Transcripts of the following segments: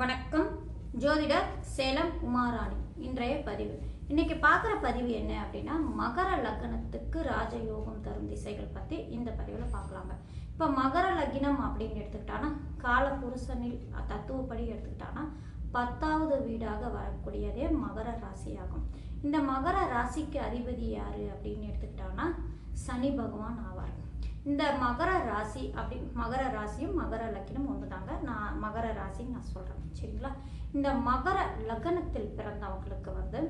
வணக்கம். ஜோதிடர் சேலம் உமாராணி. இன்றைய பதிவு. இன்னைக்கு பார்க்குற பதிவு என்ன அப்படின்னா மகர லக்னத்துக்கு ராஜயோகம் தரும் திசைகள் பற்றி இந்த பதிவில் பார்க்கலாங்க. இப்போ மகர லக்னம் அப்படின்னு எடுத்துக்கிட்டான்னா கால புருஷனில் தத்துவப்படி எடுத்துக்கிட்டான்னா பத்தாவது வீடாக வரக்கூடியதே மகர ராசியாகும். இந்த மகர ராசிக்கு அதிபதி யார் அப்படின்னு எடுத்துக்கிட்டான்னா சனி பகவான் ஆவார். இந்த மகர ராசி அப்படி மகர ராசியும் மகர லக்கினம் ஒன்று தாங்க நான் மகர ராசின்னு நான் சொல்கிறேன் சரிங்களா? இந்த மகர லக்னத்தில் பிறந்தவங்களுக்கு வந்து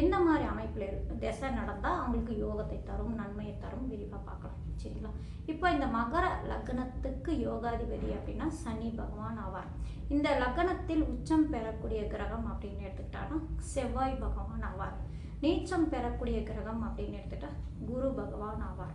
எந்த மாதிரி அமைப்பில் இருக்கு திசை நடந்தால் அவங்களுக்கு யோகத்தை தரும் நன்மையை தரும் விரிவாக பார்க்கலாம். சரிங்களா? இப்போ இந்த மகர லக்னத்துக்கு யோகாதிபதி அப்படின்னா சனி பகவான் ஆவார். இந்த லக்னத்தில் உச்சம் பெறக்கூடிய கிரகம் அப்படின்னு எடுத்துக்கிட்டான்னா செவ்வாய் பகவான் ஆவார். நீச்சம் பெறக்கூடிய கிரகம் அப்படின்னு எடுத்துக்கிட்டா குரு பகவான் ஆவார்.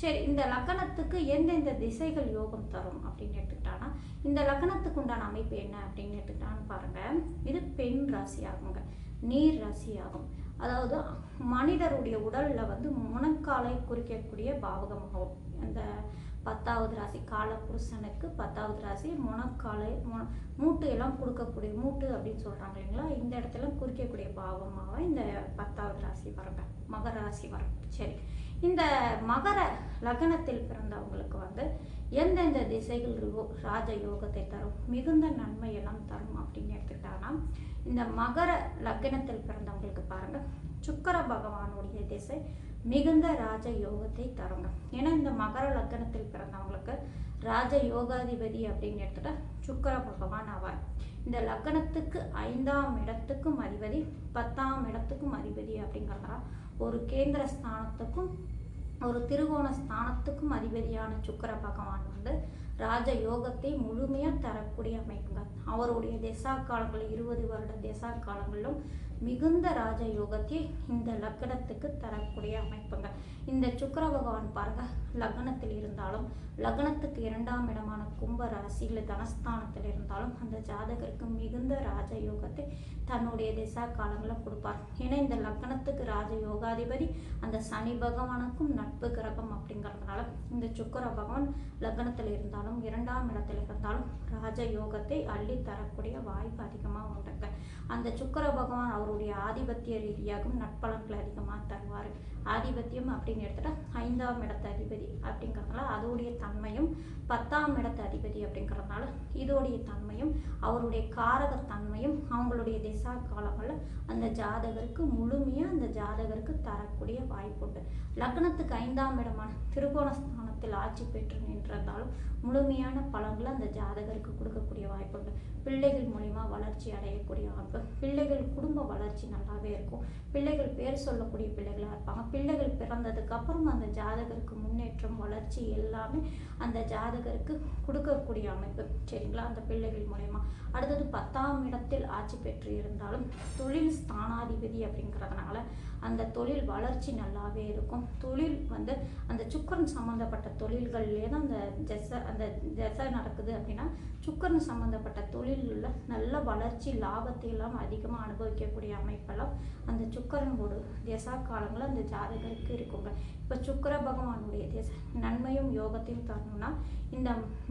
சரி இந்த லக்கணத்துக்கு எந்தெந்த திசைகள் யோகம் தரும் அப்படின்னு எடுத்துக்கிட்டான்னா இந்த லக்கணத்துக்கு உண்டான அமைப்பு என்ன அப்படின்னு எடுத்துக்கிட்டான்னு பாருங்கள் இது பெண் ராசி ஆகுங்க நீர் ராசி ஆகும் அதாவது மனிதருடைய உடலில் வந்து முனக்காலை குறிக்கக்கூடிய பாவகமாகும். அந்த பத்தாவது ராசி கால புருஷனுக்கு பத்தாவது ராசி முனக்காலை மு மூட்டு எல்லாம் கொடுக்கக்கூடிய மூட்டு அப்படின்னு சொல்கிறாங்க இல்லைங்களா? இந்த இடத்துல குறிக்கக்கூடிய பாவமாக இந்த பத்தாவது ராசி வரங்க மகர ராசி வரும். சரி. இந்த மகர லக்னத்தில் பிறந்தவங்களுக்கு வந்து எந்தெந்த திசைகள் ராஜ யோகத்தை தரும்? மிகுந்த நன்மை எல்லாம் தரும் அப்படின்னு எடுத்துக்கிட்டாங்கன்னா இந்த மகர லக்னத்தில் பிறந்தவங்களுக்கு பாருங்க. சுக்கர பகவானுடைய திசை மிகுந்த ராஜ யோகத்தை தருங்க. ஏன்னா இந்த மகர லக்னத்தில் பிறந்தவங்களுக்கு ராஜ யோகாதிபதி அப்படின்னு எடுத்துட்டா சுக்கர பகவான் ஆவார். இந்த லக்னத்துக்கு ஐந்தாம் இடத்துக்கும் அதிபதி பத்தாம் இடத்துக்கும் அதிபதி அப்படிங்கிறதுனா ஒரு கேந்திர ஸ்தானத்துக்கும் ஒரு திருகோண ஸ்தானத்துக்கும் அதிபதியான சுக்கர பகவான் வந்து ராஜ யோகத்தை முழுமையாக தரக்கூடிய அமைப்புங்க. அவருடைய திசா காலங்கள் இருபது வருட திசா காலங்களிலும் மிகுந்த ராஜ யோகத்தை இந்த லக்னத்துக்கு தரக்கூடிய அமைப்புங்க இந்த சுக்கிர பகவான் பாருங்க லக்னத்தில் இருந்தாலும் லக்னத்துக்கு இரண்டாம் இடமான கும்ப ராசியில் தனஸ்தானத்தில் இருந்தாலும் அந்த ஜாதகருக்கு மிகுந்த ராஜ யோகத்தை தன்னுடைய திசா காலங்களில் கொடுப்பார். ஏன்னா இந்த லக்னத்துக்கு ராஜ யோகாதிபதி அந்த சனி பகவானுக்கும் நட்பு கிரகம் அப்படிங்கிறதுனால இந்த சுக்கிர பகவான் லக்னத்தில் இருந்தாலும் இரண்டாம் இடத்தில் இருந்தாலும் ராஜ யோகத்தை அள்ளி தரக்கூடிய வாய்ப்பு அதிகமாக உண்டுங்க. அந்த சுக்கிர பகவான் அவருடைய ஆதிபத்திய ரீதியாகவும் நட்பலன்களை அதிகமாக தருவார் ஆதிபத்தியம் அப்படின்னு எடுத்துட்டா ஐந்தாம் இடத்து அதிபதி அப்படிங்கிறதுனால அதோடைய தன்மையும் பத்தாம் இடத்து அதிபதி அப்படிங்கிறதுனால இதோடைய தன்மையும் அவருடைய காரக தன்மையும் அவங்களுடைய திசா காலங்களில் அந்த ஜாதகருக்கு முழுமையாக அந்த ஜாதகருக்கு தரக்கூடிய வாய்ப்புண்டு லக்னத்துக்கு ஐந்தாம் இடமான திருகோணஸ்தானத்தில் ஆட்சி பெற்று நின்றதாலும் முழுமையான பலன்களை அந்த ஜாதகருக்கு கொடுக்கக்கூடிய வாய்ப்புண்டு பிள்ளைகள் மூலிமா வளர்ச்சி அடையக்கூடிய வாய்ப்பு பிள்ளைகள் குடும்ப வளர்ச்சி நல்லாவே இருக்கும். பிள்ளைகள் பேர் சொல்லக்கூடிய பிள்ளைகளாக இருப்பாங்க. பிள்ளைகள் பிறந்ததுக்கு அப்புறம் அந்த ஜாதகருக்கு முன்னேற்றம் வளர்ச்சி எல்லாமே அந்த ஜாதகருக்கு கொடுக்கக்கூடிய அமைப்பு. சரிங்களா? அந்த பிள்ளைகள் மூலயமா. அடுத்தது பத்தாம் இடத்தில் ஆட்சி பெற்று இருந்தாலும் தொழில் ஸ்தானாதிபதி அப்படிங்கிறதுனால அந்த தொழில் வளர்ச்சி நல்லாவே இருக்கும். தொழில் வந்து அந்த சுக்கரன் சம்மந்தப்பட்ட தொழில்கள்லேயே தான் அந்த ஜெச அந்த ஜெச நடக்குது அப்படின்னா சுக்கரன் சம்மந்தப்பட்ட தொழிலில் நல்ல வளர்ச்சி லாபத்தை எல்லாம் அதிகமாக அனுபவிக்கக்கூடிய அமைப்பெல்லாம் அந்த சுக்கரனோட திசா காலங்களில் அந்த ஜாதகருக்கு இருக்குங்க. இப்போ சுக்கிர பகவானுடைய திசை நன்மையும் யோகத்தையும் தரணும்னா இந்த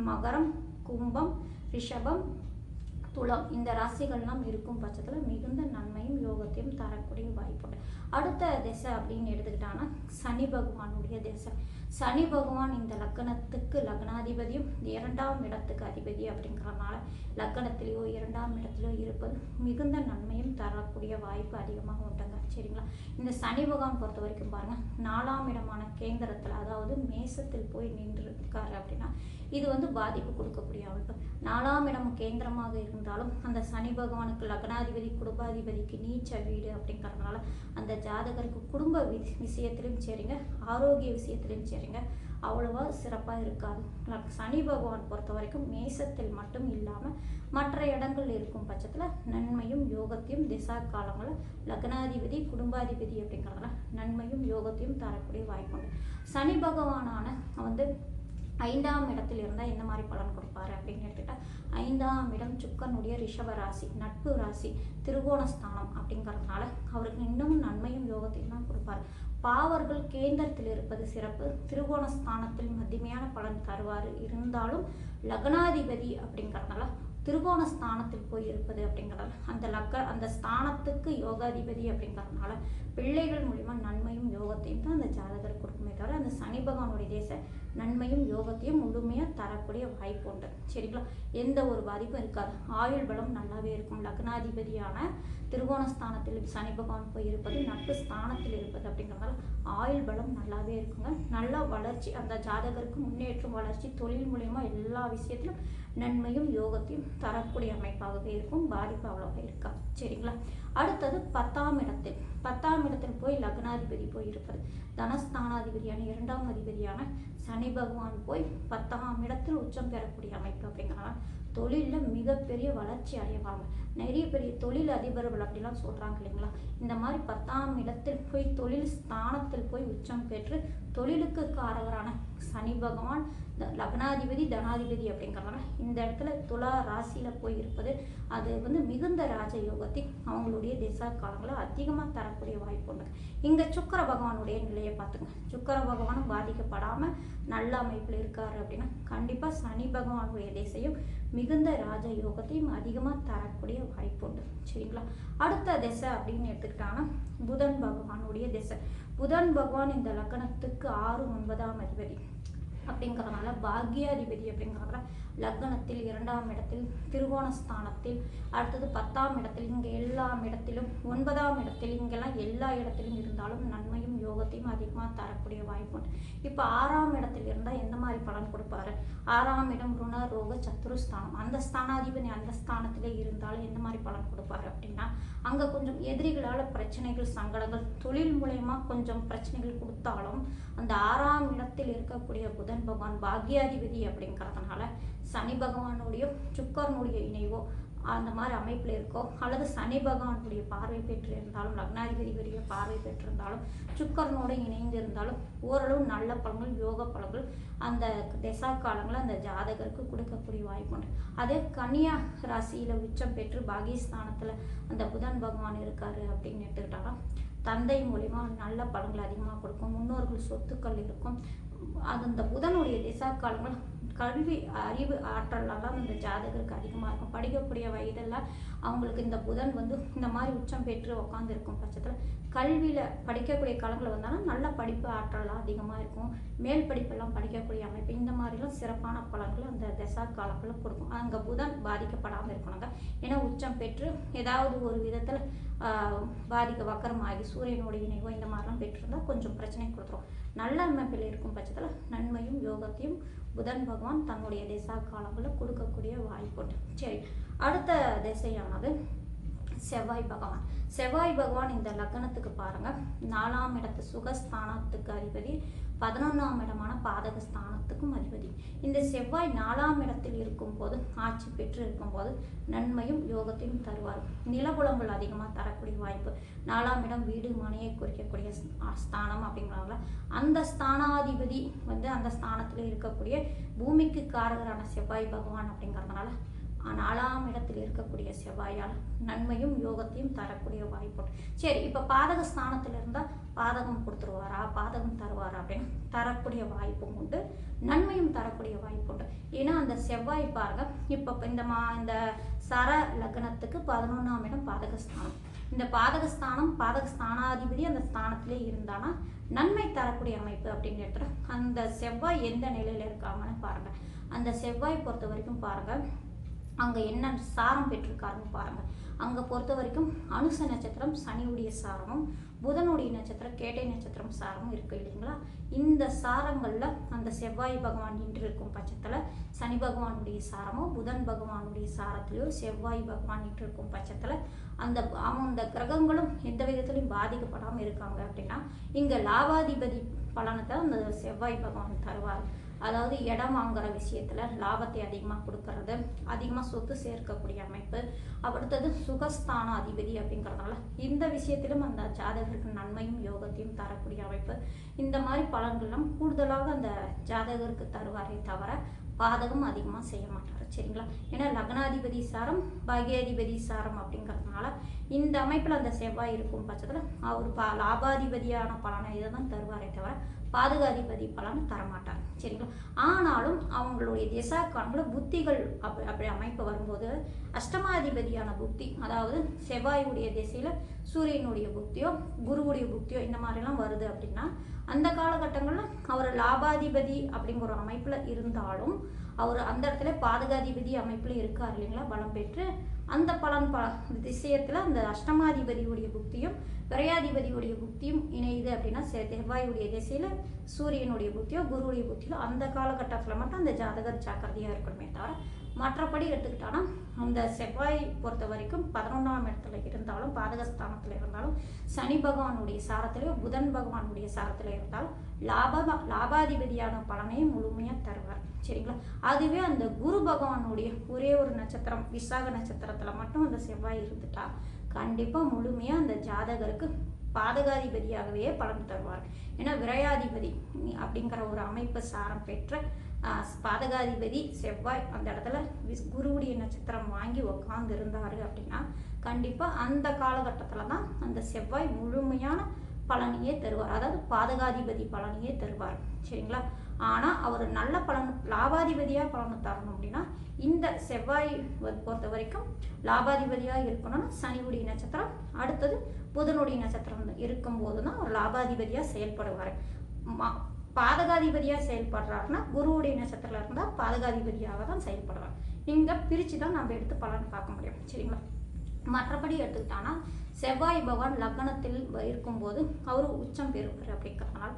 மகரம் கும்பம் ரிஷபம் துளம். இந்த ராசிகள்லாம் இருக்கும் பட்சத்தில் மிகுந்த நன்மையும் யோகத்தையும் தரக்கூடிய வாய்ப்புண்டு அடுத்த திசை அப்படின்னு எடுத்துக்கிட்டாங்கன்னா சனி பகவானுடைய திசை. சனி பகவான் இந்த லக்கணத்துக்கு லக்னாதிபதியும் இரண்டாம் இடத்துக்கு அதிபதி அப்படிங்கிறனால லக்கணத்திலேயோ இரண்டாம் இடத்துலையோ இருப்பது மிகுந்த நன்மையும் தரக்கூடிய வாய்ப்பு அதிகமாக உண்டுங்க. சரிங்களா? இந்த சனி பகவான் பொறுத்த வரைக்கும் பாருங்கள் நாலாம் இடமான கேந்திரத்தில் அதாவது மேசத்தில் போய் நின்று இருக்காரு அப்படின்னா இது வந்து பாதிப்பு கொடுக்கக்கூடிய அமைப்பு. நாலாம் இடம் கேந்திரமாக இருந்தாலும் அந்த சனி பகவானுக்கு லக்னாதிபதி குடும்பாதிபதிக்கு நீச்ச வீடு அப்படிங்கிறதுனால அந்த ஜாதகருக்கு குடும்ப வி- விஷயத்திலும் சரிங்க ஆரோக்கிய விஷயத்திலும் சரிங்க அவ்வளவா சிறப்பாக இருக்காது. சனி பகவான் பொறுத்த வரைக்கும் மேசத்தில் மட்டும் இல்லாமல் மற்ற இடங்கள் இருக்கும் பட்சத்தில் நன்மையும் யோகத்தையும் திசா காலங்களில் லக்னாதிபதி குடும்பாதிபதி அப்படிங்கிறதுல நன்மையும் யோகத்தையும் தரக்கூடிய வாய்ப்புண்டு. சனி பகவானான வந்து ஐந்தாம் இடத்தில் இருந்தால் எந்த மாதிரி பலன் கொடுப்பாரு அப்படின்னு எடுத்துக்கிட்டா ஐந்தாம் இடம் சுக்கனுடைய ரிஷப ராசி நட்பு ராசி திருகோணஸ்தானம் அப்படிங்கிறதுனால அவருக்கு இன்னும் நன்மை யோகத்தையும் கொடுப்பார். கொடுப்பாரு பாவர்கள் கேந்திரத்தில் இருப்பது சிறப்பு. திருகோணஸ்தானத்தில் மதிமையான பலன் தருவார். இருந்தாலும் லக்னாதிபதி அப்படிங்கிறதுனால திருகோண ஸ்தானத்தில் போய் இருப்பது அப்படிங்கிறது அந்த லக்க அந்த ஸ்தானத்துக்கு யோகாதிபதி அப்படிங்கிறதுனால பிள்ளைகள் மூலிமா நன்மையும் யோகத்தையும் தான் அந்த ஜாதகர் கொடுக்குமே தவிர அந்த சனி பகவானுடைய தேச நன்மையும் யோகத்தையும் முழுமையாக தரக்கூடிய வாய்ப்பு உண்டு. சரிங்களா? எந்த ஒரு பாதிப்பும் இருக்காது. ஆயுள் பலம் நல்லாவே இருக்கும். லக்னாதிபதியான திருகோணஸ்தானத்தில் சனி பகவான் போய் இருப்பது நட்பு ஸ்தானத்தில் இருப்பது அப்படிங்கிறதால ஆயுள் பலம் நல்லாவே இருக்குங்க. நல்ல வளர்ச்சி அந்த ஜாதகருக்கு முன்னேற்றம் வளர்ச்சி தொழில் மூலயமா எல்லா விஷயத்திலும் நன்மையும் யோகத்தையும் தரக்கூடிய அமைப்பாகவே இருக்கும். பாதிப்பு அவ்வளோவா இருக்கா சரிங்களா? அடுத்தது பத்தாம் இடத்தில். பத்தாம் இடத்தில் போய் லக்னாதிபதி போய் இருப்பது தனஸ்தானாதிபதியான இரண்டாம் அதிபதியான சனி பகவான் போய் பத்தாம் இடத்தில் உச்சம் பெறக்கூடிய அமைப்பு அப்படிங்கிறனால தொழிலில் மிகப்பெரிய வளர்ச்சி அடைவாங்க நிறைய பெரிய தொழில் அதிபர்கள் அப்படிலாம் சொல்கிறாங்க இல்லைங்களா? இந்த மாதிரி பத்தாம் இடத்தில் போய் தொழில் ஸ்தானத்தில் போய் உச்சம் பெற்று தொழிலுக்கு காரகரான சனி பகவான் லக்னாதிபதி தனாதிபதி அப்படிங்கிறனால இந்த இடத்துல துலா ராசியில் போய் இருப்பது அது வந்து மிகுந்த ராஜயோகத்தை அவங்களுடைய திசா காலங்களை அதிகமாக தரக்கூடிய வாய்ப்பு உண்டு. இங்கே சுக்கர பகவானுடைய நிலையை பார்த்துங்க. சுக்கர பகவானும் பாதிக்கப்படாமல் நல்ல அமைப்பில் இருக்கார் அப்படின்னா கண்டிப்பாக சனி பகவானுடைய திசையும் மிகுந்த ராஜ யோகத்தையும் அதிகமாக தரக்கூடிய வாய்ப்பு உண்டு. சரிங்களா? அடுத்த திசை அப்படின்னு எடுத்துக்கிட்டாங்கன்னா புதன் பகவானுடைய திசை. புதன் பகவான் இந்த லக்னத்துக்கு ஆறு ஒன்பதாம் அதிபதி. அப்படிங்கிறதுனால பாக்யாதிபதி அப்படிங்கிறதுனால லக்னத்தில் இரண்டாம் இடத்தில் திருவோணஸ்தானத்தில் அடுத்தது பத்தாம் இடத்தில் இங்கே எல்லா இடத்திலும் ஒன்பதாம் இடத்தில் இங்கெல்லாம் எல்லா இடத்திலும் இருந்தாலும் நன்மையும் யோகத்தையும் அதிகமாக தரக்கூடிய வாய்ப்பு உண்டு. இப்போ ஆறாம் இடத்தில் இருந்தால் எந்த மாதிரி பலன் கொடுப்பாரு? ஆறாம் இடம் ருண ரோக சத்துருஸ்தானம். அந்த ஸ்தானாதிபதி அந்த ஸ்தானத்திலே இருந்தாலும் எந்த மாதிரி பலன் கொடுப்பாரு அப்படின்னா அங்கே கொஞ்சம் எதிரிகளால் பிரச்சனைகள் சங்கடங்கள் தொழில் மூலயமா கொஞ்சம் பிரச்சனைகள் கொடுத்தாலும் அந்த ஆறாம் இடத்தில் இருக்கக்கூடிய புதன் புதன் பகவான் பாக்யாதிபதி அப்படிங்கிறதுனால சனி பகவானுடைய சுக்கரனுடைய இணைவோ அந்த மாதிரி அமைப்பில் இருக்கோ அல்லது சனி பகவானுடைய பார்வை பெற்று இருந்தாலும் லக்னாதிபதியுடைய பார்வை பெற்றிருந்தாலும் சுக்கரனோடு இணைந்து இருந்தாலும் ஓரளவு நல்ல பலன்கள் யோக பலன்கள் அந்த திசா காலங்களில் அந்த ஜாதகருக்கு கொடுக்கக்கூடிய வாய்ப்பு உண்டு. அதே கன்னியா ராசியில் உச்சம் பெற்று பாகிஸ்தானத்தில் அந்த புதன் பகவான் இருக்காரு அப்படின்னு எடுத்துக்கிட்டாலும் தந்தை மூலிமா நல்ல பலன்கள் அதிகமாக கொடுக்கும். முன்னோர்கள் சொத்துக்கள் இருக்கும். அது அந்த புதனுடைய திசா காலங்கள் கல்வி அறிவு ஆற்றலெல்லாம் அந்த ஜாதகருக்கு அதிகமாக இருக்கும். படிக்கக்கூடிய வயதெல்லாம் அவங்களுக்கு இந்த புதன் வந்து இந்த மாதிரி உச்சம் பெற்று உட்காந்துருக்கும் பட்சத்தில் கல்வியில் படிக்கக்கூடிய காலங்கள் வந்தாலும் நல்ல படிப்பு ஆற்றலாம் அதிகமாக இருக்கும். மேல் படிப்பெல்லாம் படிக்கக்கூடிய அமைப்பு இந்த மாதிரிலாம் சிறப்பான பலன்கள் அந்த தசா காலங்களில் கொடுக்கும். அங்கே புதன் பாதிக்கப்படாமல் இருக்கணுங்க. ஏன்னா உச்சம் பெற்று ஏதாவது ஒரு விதத்தில் பாதிக்க வக்கரமாகி சூரியனுடைய இணைவோ இந்த மாதிரிலாம் பெற்றிருந்தால் கொஞ்சம் பிரச்சனை கொடுத்துரும். நல்ல அமைப்பில் இருக்கும் பட்சத்தில் நன்மையும் யோகத்தையும் புதன் பகவான் தன்னுடைய திசா காலங்களில் கொடுக்கக்கூடிய வாய்ப்புண்டு சரி அடுத்த திசையானது செவ்வாய் பகவான். செவ்வாய் பகவான் இந்த லக்னத்துக்கு பாருங்க. நாலாம் இடத்து சுகஸ்தானத்துக்கு அதிபதி பதினொன்றாம் இடமான பாதக ஸ்தானத்துக்கும் அதிபதி. இந்த செவ்வாய் நாலாம் இடத்தில் இருக்கும்போது ஆட்சி பெற்று இருக்கும்போது நன்மையும் யோகத்தையும் தருவார். நிலபுலங்கள் அதிகமாக தரக்கூடிய வாய்ப்பு. நாலாம் இடம் வீடு மனையை குறிக்கக்கூடிய ஸ்தானம் அப்படிங்கிறதால அந்த ஸ்தானாதிபதி வந்து அந்த ஸ்தானத்தில் இருக்கக்கூடிய பூமிக்கு காரகரான செவ்வாய் பகவான் அப்படிங்கிறதுனால நாலாம் இடத்தில் இருக்கக்கூடிய செவ்வாயால் நன்மையும் யோகத்தையும் தரக்கூடிய வாய்ப்பு உண்டு. சரி இப்போ பாதக ஸ்தானத்தில் இருந்தால் பாதகம் கொடுத்துருவாரா? பாதகம் தருவாரா அப்படின்னு தரக்கூடிய வாய்ப்பும் உண்டு நன்மையும் தரக்கூடிய வாய்ப்பு உண்டு. ஏன்னா அந்த செவ்வாய் பாருங்க இப்போ இந்த மா இந்த சர லக்னத்துக்கு பதினொன்றாம் இடம் பாதகஸ்தானம். இந்த பாதகஸ்தானம் பாதகஸ்தானாதிபதி அந்த ஸ்தானத்திலே இருந்தானா நன்மை தரக்கூடிய அமைப்பு அப்படின்னு எடுத்துகிட்டு அந்த செவ்வாய் எந்த நிலையில் இருக்காங்கன்னு பாருங்கள் அந்த செவ்வாய் பொறுத்த வரைக்கும் பாருங்க அங்கே என்ன சாரம் பெற்றிருக்காருன்னு பாருங்கள் அங்கே பொறுத்த வரைக்கும் அனுச நட்சத்திரம் சனியுடைய சாரமும் புதனுடைய நட்சத்திரம் கேட்டை நட்சத்திரம் சாரமும் இருக்கு இல்லைங்களா? இந்த சாரங்களில் அந்த செவ்வாய் பகவான் நின்று இருக்கும் பட்சத்தில் சனி பகவானுடைய சாரமோ புதன் பகவானுடைய சாரத்திலையோ செவ்வாய் பகவான் நின்று இருக்கும் பட்சத்தில் அந்த அவன் அந்த கிரகங்களும் எந்த விதத்திலையும் பாதிக்கப்படாமல் இருக்காங்க அப்படின்னா இங்கே லாபாதிபதி பலனை தான் அந்த செவ்வாய் பகவான் தருவார். அதாவது இடம் வாங்குற விஷயத்துல லாபத்தை அதிகமாக கொடுக்கறது அதிகமாக சொத்து சேர்க்கக்கூடிய அமைப்பு. அடுத்தது சுகஸ்தான அதிபதி அப்படிங்கிறதுனால இந்த விஷயத்திலும் அந்த ஜாதகருக்கு நன்மையும் யோகத்தையும் தரக்கூடிய அமைப்பு. இந்த மாதிரி பலன்கள்லாம் கூடுதலாக அந்த ஜாதகருக்கு தருவாரே தவிர பாதகம் அதிகமாக செய்ய மாட்டார். சரிங்களா? ஏன்னா லக்னாதிபதி சாரம் பாகியாதிபதி சாரம் அப்படிங்கிறதுனால இந்த அமைப்பில் அந்த செவ்வாய் இருக்கும் பட்சத்தில் அவர் பா லாபாதிபதியான பலனை இதை தான் தருவாரே தவிர பாதுகாதிபதி பலன் தரமாட்டார். சரிங்களா? ஆனாலும் அவங்களுடைய திசா காலங்களில் புத்திகள் அப்படி அப்படி அமைப்பு வரும்போது அஷ்டமாதிபதியான புத்தி அதாவது செவ்வாயுடைய திசையில் சூரியனுடைய புத்தியோ குருவுடைய புத்தியோ இந்த மாதிரிலாம் வருது அப்படின்னா அந்த காலகட்டங்களில் அவர் லாபாதிபதி அப்படிங்கிற ஒரு அமைப்பில் இருந்தாலும் அவர் அந்த இடத்துல பாதுகாதிபதி அமைப்பில் இருக்கார் இல்லைங்களா? பலம் பெற்று அந்த பலன் ப திசையத்தில் அந்த அஷ்டமாதிபதியுடைய புக்தியும் விரையாதிபதியுடைய புக்தியும் இணையுது அப்படின்னா செவ்வாயுடைய திசையில் சூரியனுடைய புக்தியோ குருவுடைய புத்தியோ அந்த காலகட்டத்தில் மட்டும் அந்த ஜாதகர் ஜாக்கிரதையாக இருக்கணுமே தவிர மற்றபடி எடுத்துக்கிட்டோன்னா அந்த செவ்வாய் பொறுத்த வரைக்கும் பதினொன்றாம் இடத்துல இருந்தாலும் பாதகஸ்தானத்தில் இருந்தாலும் சனி பகவானுடைய சாரத்திலையோ புதன் பகவானுடைய சாரத்தில் இருந்தாலும் லாப லாபாதிபதியான பலனையும் முழுமையாக தருவார். சரிங்களா? அதுவே அந்த குரு பகவானுடைய ஒரே ஒரு நட்சத்திரம் விசாக நட்சத்திரத்தில் மட்டும் அந்த செவ்வாய் இருந்துட்டா கண்டிப்பாக முழுமையாக அந்த ஜாதகருக்கு பாதகாதிபதியாகவே பலன் தருவார். ஏன்னா விரையாதிபதி அப்படிங்கிற ஒரு அமைப்பு சாரம் பெற்ற பாதகாதிபதி செவ்வாய் அந்த இடத்துல விஸ்- குருவுடைய நட்சத்திரம் வாங்கி உக்காந்து இருந்தார் அப்படின்னா கண்டிப்பாக அந்த காலகட்டத்தில் தான் அந்த செவ்வாய் முழுமையான பலனையே தருவார். அதாவது பாதகாதிபதி பலனையே தருவார். சரிங்களா? ஆனால் அவர் நல்ல பலன் லாபாதிபதியாக பலன் தரணும் அப்படின்னா இந்த செவ்வாய் பொறுத்த வரைக்கும் லாபாதிபதியாக இருக்கணும்னா சனியுடைய நட்சத்திரம் அடுத்தது புதனுடைய நட்சத்திரம் இருக்கும்போது தான் அவர் லாபாதிபதியாக செயல்படுவார். மா பாதகாதிபதியாக செயல்படுறாருன்னா குருவுடைய நட்சத்திரத்தில் இருந்தால் பாதகாதிபதியாக தான் செயல்படுவார் இங்கே பிரித்து தான் நம்ம எடுத்து பலன் பார்க்க முடியும். சரிங்களா? மற்றபடி எடுத்துக்கிட்டான்னா செவ்வாய் பகவான் லக்னத்தில் இருக்கும்போது அவர் உச்சம் பெறுவார் அப்படிங்கிறதுனால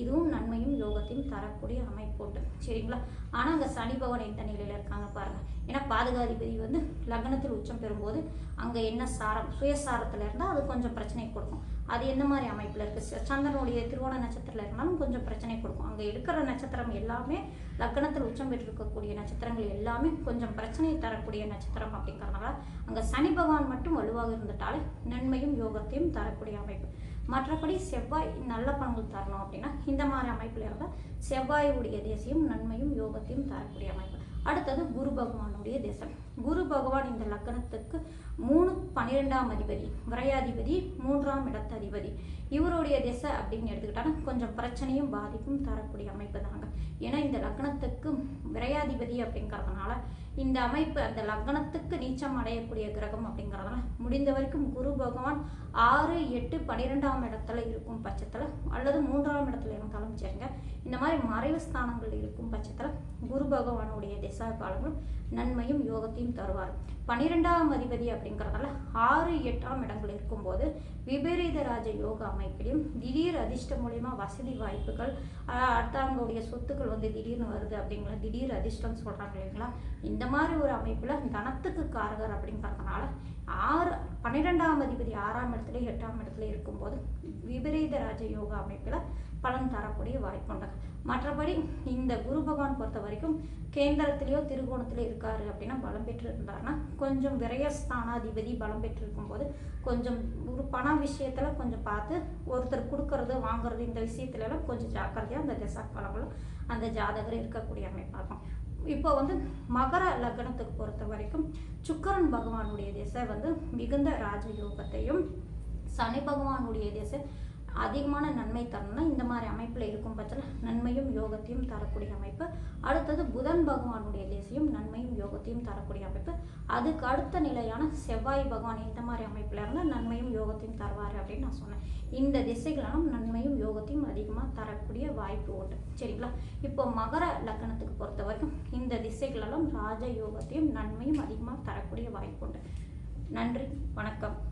இதுவும் நன்மையும் யோகத்தையும் தரக்கூடிய அமைப்பு உண்டு சரிங்களா? ஆனால் அங்கே சனி பகவான் எந்த நிலையில் இருக்காங்க பாருங்க. ஏன்னா பாதுகாதிபதி வந்து லக்னத்தில் உச்சம் பெறும்போது அங்கே என்ன சாரம் சுயசாரத்தில் இருந்தால் அது கொஞ்சம் பிரச்சனை கொடுக்கும். அது எந்த மாதிரி அமைப்பில் இருக்குது சந்திரனுடைய திருவோண நட்சத்திரத்தில் இருந்தாலும் கொஞ்சம் பிரச்சனை கொடுக்கும். அங்கே இருக்கிற நட்சத்திரம் எல்லாமே லக்னத்தில் உச்சம் பெற்றிருக்கக்கூடிய நட்சத்திரங்கள் எல்லாமே கொஞ்சம் பிரச்சனை தரக்கூடிய நட்சத்திரம் அப்படிங்கிறதுனால அங்கே சனி பகவான் மட்டும் வலுவாக இருந்துட்டாலே நன்மையும் யோகத்தையும் தரக்கூடிய அமைப்பு. மற்றபடி செவ்வாய் நல்ல பலன்கள் தரணும் அப்படின்னா இந்த மாதிரி அமைப்பில் இருந்தால் செவ்வாயுடைய தேசியம் நன்மையும் யோகத்தையும் தரக்கூடிய அமைப்பு. அடுத்தது குரு பகவானுடைய தேசம். குரு பகவான் இந்த லக்னத்துக்கு மூணு பன்னிரெண்டாம் அதிபதி விரையாதிபதி மூன்றாம் இடத்ததிபதி. இவருடைய திசை அப்படின்னு எடுத்துக்கிட்டாலும் கொஞ்சம் பிரச்சனையும் பாதிப்பும் தரக்கூடிய அமைப்பு தாங்க. ஏன்னா இந்த லக்னத்துக்கு விரையாதிபதி அப்படிங்கிறதுனால இந்த அமைப்பு அந்த லக்னத்துக்கு நீச்சம் அடையக்கூடிய கிரகம் அப்படிங்கிறதுனால முடிந்த வரைக்கும் குரு பகவான் ஆறு எட்டு பன்னிரெண்டாம் இடத்துல இருக்கும் பட்சத்தில் அல்லது மூன்றாம் இடத்துல இருந்தாலும் சரிங்க. இந்த மாதிரி மறைவு ஸ்தானங்கள் இருக்கும் பட்சத்தில் குரு பகவானுடைய திசா காலங்களும் நன்மையும் யோகத்தையும் தருவார். பன்னிரெண்டாம் அதிபதி அப்படிங்கிறதால ஆறு எட்டாம் இடங்கள் இருக்கும்போது விபரீத ராஜ யோக அமைப்பிலையும் திடீர் அதிர்ஷ்டம் மூலியமா வசதி வாய்ப்புகள் அடுத்தவங்களுடைய சொத்துக்கள் வந்து திடீர்னு வருது அப்படிங்களா திடீர் அதிர்ஷ்டம் சொல்கிறாங்க இல்லைங்களா? இந்த மாதிரி ஒரு அமைப்பில் தனத்துக்கு காரகர் அப்படிங்கிறதுனால ஆறு பன்னிரெண்டாம் அதிபதி ஆறாம் இடத்துல எட்டாம் இடத்துல இருக்கும்போது விபரீத ராஜ யோகா அமைப்பில் பலன் தரக்கூடிய வாய்ப்புண்டு. மற்றபடி இந்த குரு பகவான் பொறுத்த வரைக்கும் கேந்திரத்திலேயோ திருகோணத்திலே இருக்காரு அப்படின்னா பலம் பெற்று இருந்தாருன்னா கொஞ்சம் விரயஸ்தானாதிபதி பலம் பெற்று இருக்கும்போது கொஞ்சம் ஒரு பண விஷயத்தில் கொஞ்சம் பார்த்து ஒருத்தர் கொடுக்கறது வாங்குறது இந்த விஷயத்துலலாம் கொஞ்சம் ஜாக்கிரதையாக அந்த திசா காலங்களும் அந்த ஜாதகர் இருக்கக்கூடிய அமைப்பாகும் இப்போ வந்து மகர லக்னத்துக்கு பொறுத்த வரைக்கும் சுக்கரன் பகவானுடைய திசை வந்து மிகுந்த ராஜயோகத்தையும் சனி பகவானுடைய திசை அதிகமான நன்மை தரணும்னா இந்த மாதிரி அமைப்பில் இருக்கும் பட்சத்தில் நன்மையும் யோகத்தையும் தரக்கூடிய அமைப்பு. அடுத்தது புதன் பகவானுடைய திசையும் நன்மையும் யோகத்தையும் தரக்கூடிய அமைப்பு. அதுக்கு அடுத்த நிலையான செவ்வாய் பகவான் இந்த மாதிரி அமைப்பில் இருந்தால் நன்மையும் யோகத்தையும் தருவார் அப்படின்னு நான் சொன்னேன். இந்த திசைகளெல்லாம் நன்மையும் யோகத்தையும் அதிகமாக தரக்கூடிய வாய்ப்பு உண்டு. சரிங்களா? இப்போ மகர லக்னத்துக்கு பொறுத்த வரைக்கும் இந்த திசைகளெல்லாம் ராஜ யோகத்தையும் நன்மையும் அதிகமாக தரக்கூடிய வாய்ப்பு உண்டு. நன்றி. வணக்கம்.